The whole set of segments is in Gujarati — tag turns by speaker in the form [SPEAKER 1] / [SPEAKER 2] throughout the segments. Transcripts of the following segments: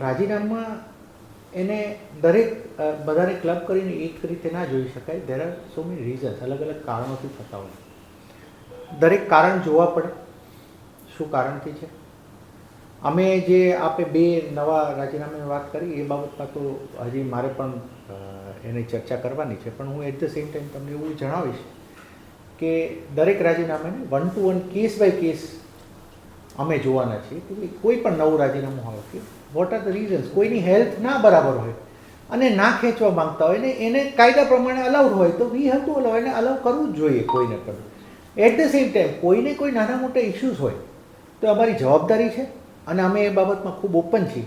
[SPEAKER 1] રાજીનામા એને દરેક બધાને ક્લબ કરીને એક રીતે ના જોઈ શકાય. There are so many reasons અલગ અલગ કારણોથી થતા હોય. દરેક કારણ જોવા પડે. શું કારણથી છે? અમે જે આપે બે નવા રાજીનામાની વાત કરી, એ બાબતમાં તો હજી મારે પણ એની ચર્ચા કરવાની છે. પણ હું એટ ધ સેમ ટાઈમ તમને એવું જણાવીશ કે દરેક રાજીનામાને one to one case by case અમે જોવાના છીએ. કે કોઈ પણ નવું રાજીનામું હોય કે વોટ આર ધ રીઝન્સ કોઈની હેલ્થ ના બરાબર હોય અને ના ખેંચવા માંગતા હોય ને એને કાયદા પ્રમાણે અલાઉડ હોય તો વી હેવ ટુ અલાઉ એને અલાઉ કરવું જ જોઈએ કોઈને પણ. એટ ધ સેમ ટાઈમ કોઈને કોઈ નાના મોટા ઇસ્યુઝ હોય તો અમારી જવાબદારી છે અને અમે એ બાબતમાં ખૂબ ઓપન છીએ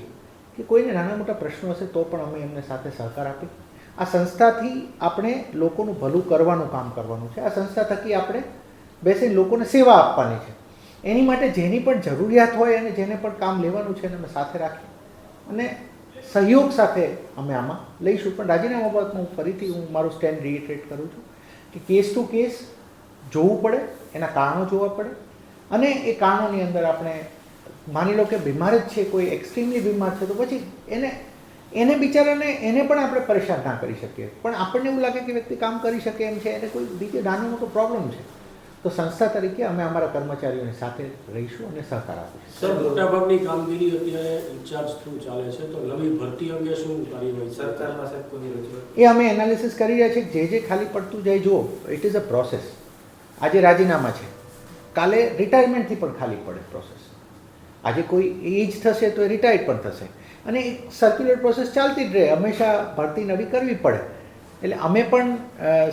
[SPEAKER 1] કે કોઈને નાના મોટા પ્રશ્નો હશે તો પણ અમે એમને સાથે સહકાર આપી આ સંસ્થાથી આપણે લોકોનું ભલું કરવાનું કામ કરવાનું છે. આ સંસ્થા થકી આપણે બેસીને લોકોને સેવા આપવાની છે. એની માટે જેની પણ જરૂરિયાત હોય અને જેને પણ કામ લેવાનું છે એને અમે સાથે રાખીએ. અને સહયોગ સાથે અમે આમાં લઈશું. પણ રાજીનામા બાબતમાં હું ફરીથી હું મારું સ્ટેન્ડ રિઇટરેટ કરું છું કે કેસ ટુ કેસ જોવું પડે, એના કારણો જોવા પડે. અને એ કારણોની અંદર આપણે માની લો કે બીમાર જ છે, કોઈ એક્સ્ટ્રીમલી બીમાર છે, તો પછી એને એને બિચારાને એને પણ આપણે પરેશાન ના કરી શકીએ. પણ આપણને એવું લાગે કે વ્યક્તિ કામ કરી શકે એમ છે, એને કોઈ બીજો નાનો મોટો પ્રોબ્લેમ છે. તો સંસ્થા તરીકે અમે અમારા કર્મચારીઓની સાથે રહીશું અને સહકાર આપીશું.
[SPEAKER 2] સર મોટાભાગની કામગીરી અત્યારે ઇન્ચાર્જ થ્રુ ચાલે છે તો નવી ભરતી અંગે શું કાર્યવાહી
[SPEAKER 3] સરકાર પાસે કોની રજૂઆત?
[SPEAKER 1] એ અમે એનાલિસિસ કરી રહ્યા છીએ. જે જે ખાલી પડતું જાય જુઓ ઇટ ઇઝ અ પ્રોસેસ આજે રાજીનામા છે. કાલે રિટાયરમેન્ટથી પણ ખાલી પડે પ્રોસેસ આજે કોઈ એજ થશે તો એ રિટાયર્ડ પણ થશે. અને એક સર્ક્યુલર પ્રોસેસ ચાલતી જ રહે. હંમેશા ભરતી નવી કરવી પડે. એટલે અમે પણ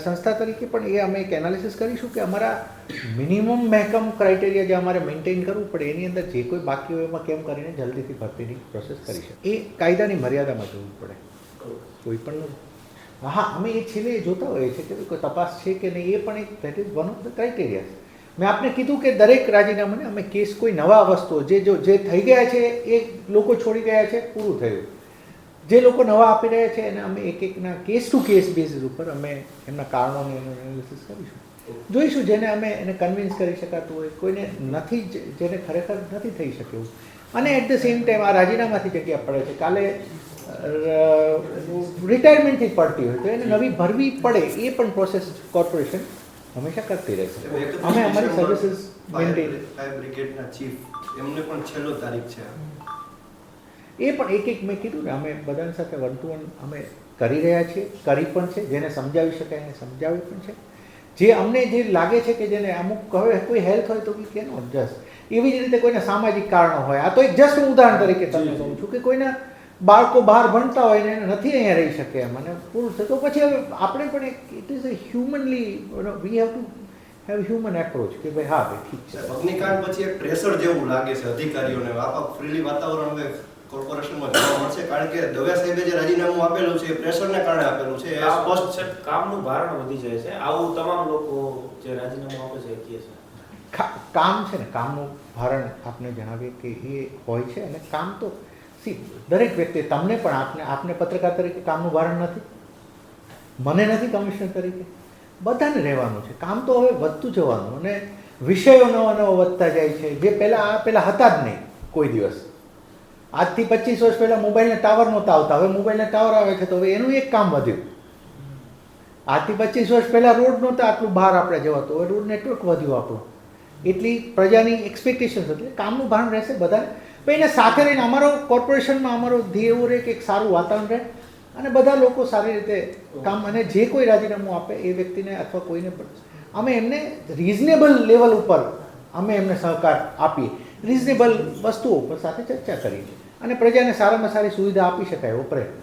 [SPEAKER 1] સંસ્થા તરીકે પણ એ અમે એક એનાલિસિસ કરીશું કે અમારા મિનિમમ મહેકમ ક્રાઇટેરિયા જે અમારે મેન્ટેન કરવું પડે, એની અંદર જે કોઈ બાકી હોય એમાં કેમ કરીને જલ્દીથી ભરતીની પ્રોસેસ કરી શકે એ કાયદાની મર્યાદામાં જોવું પડે. કોઈ પણ હા, અમે એ છેલ્લે એ જોતા હોઈએ છીએ કે તપાસ છે કે નહીં, એ પણ એક that is one of the criteria મેં આપને કીધું કે દરેક રાજીનામાને અમે કેસ કોઈ નવા વસ્તુઓ, જે જો, જે થઈ ગયા છે, એ લોકો છોડી ગયા છે, પૂરું થયું. જે લોકો નવા આપી રહ્યા છે એને અમે એક એકના કેસ ટુ કેસ બેઝિસ ઉપર અમે એમના કારણોનું એનું એનાલિસિસ કરીશું. જોઈશું જેને અમે એને કન્વિન્સ કરી શકાતું હોય કોઈને નથી જેને ખરેખર નથી થઈ શક્યું. અને એટ ધ સેમ ટાઈમ આ રાજીનામાથી જગ્યા પડે છે. કાલે રિટાયરમેન્ટથી પડતી હોય તો એને નવી ભરવી પડે એ પણ પ્રોસેસ કોર્પોરેશન હંમેશા કરતી રહેશે અમે અમારી સર્વિસીસ મેન્ટેન
[SPEAKER 3] ફાયર બ્રિગેડના ચીફ એમને પણ છેલ્લો તારીખ છે.
[SPEAKER 1] એ પણ એક એક મેં કીધું ને અમે બધાની સાથે વન ટુ વન અમે કરી રહ્યા છીએ કરી પણ છે જેને સમજાવી શકાય એને સમજાવી પણ છે. જે અમને જે લાગે છે કે જેને અમુક હવે કોઈ હેલ્થ હોય તો બી કે નો જસ્ટ એવી જ રીતે કોઈના સામાજિક કારણો હોય. આ તો એક જસ્ટ હું ઉદાહરણ તરીકે તમને કહું છું કે કોઈના બાળકો બહાર ભણતા હોય ને એને નથી અહીંયા રહી શકે એમ. અને પૂરું થતું તો પછી હવે આપણે પણ એક it is a humanly we have to have human approach કે ભાઈ હા ભાઈ ઠીક છે.
[SPEAKER 3] અગ્નિકાંડ પછી એક પ્રેશર જેવું લાગે છે અધિકારીઓને. આપા ફ્રીલી વાતાવરણ હવે કોર્પોરેશનમાં જોવા મળશે. કારણ કે દવે સાહેબે જે રાજીનામું આપેલું છે એ પ્રેશરને કારણે આપેલું છે. એ સ્પષ્ટ છે.
[SPEAKER 4] કામનું ભારણ વધી જાય છે. આવું તમામ લોકો જે રાજીનામું આપે છે એ કહે છે.
[SPEAKER 1] કામ છે ને કામનું ભારણ આપને જણાવીએ કે એ હોય છે. અને કામ તો સી દરેક વ્યક્તિ તમને પણ આપને આપને પત્રકાર તરીકે કામનું ભારણ નથી. મને નથી કમિશનર તરીકે. બધાને રહેવાનું છે. કામ તો હવે વધતું જવાનું અને વિષયો નવા નવા વધતા જાય છે. જે પહેલાં આ પહેલાં હતા જ નહીં કોઈ દિવસ. આજથી પચીસ વર્ષ પહેલાં મોબાઈલના ટાવર નહોતા આવતા. હવે મોબાઈલના ટાવર આવે છે તો હવે એનું એક કામ વધ્યું. આજથી પચીસ વર્ષ પહેલાં રોડ નહોતા આટલું બહાર આપણે જવાતું હવે રોડ નેટવર્ક વધ્યું આપણું. એટલી પ્રજાની એક્સપેક્ટેશન્સ હતી. કામનું ભાન રહેશે બધાને. પણ એને સાથે રહીને અમારો કોર્પોરેશનમાં અમારો ધ્યેય એવું રહે કે એક સારું વાતાવરણ રહે. અને બધા લોકો સારી રીતે કામ અને જે કોઈ રાજીનામું આપે એ વ્યક્તિને અથવા કોઈને પણ. અમે એમને રિઝનેબલ લેવલ ઉપર અમે એમને સહકાર આપીએ. રિઝનેબલ વસ્તુઓ પર સાથે ચર્ચા કરીએ. અને પ્રજાને સારામાં સારી સુવિધા આપી શકાય એવો પ્રયત્ન